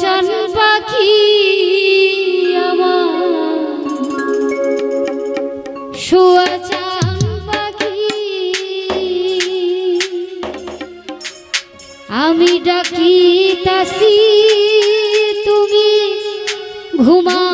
চান পাখি আমার। শোয়া চান পাখি। আমি ডাকি তাসি তুমি ঘুমাইছো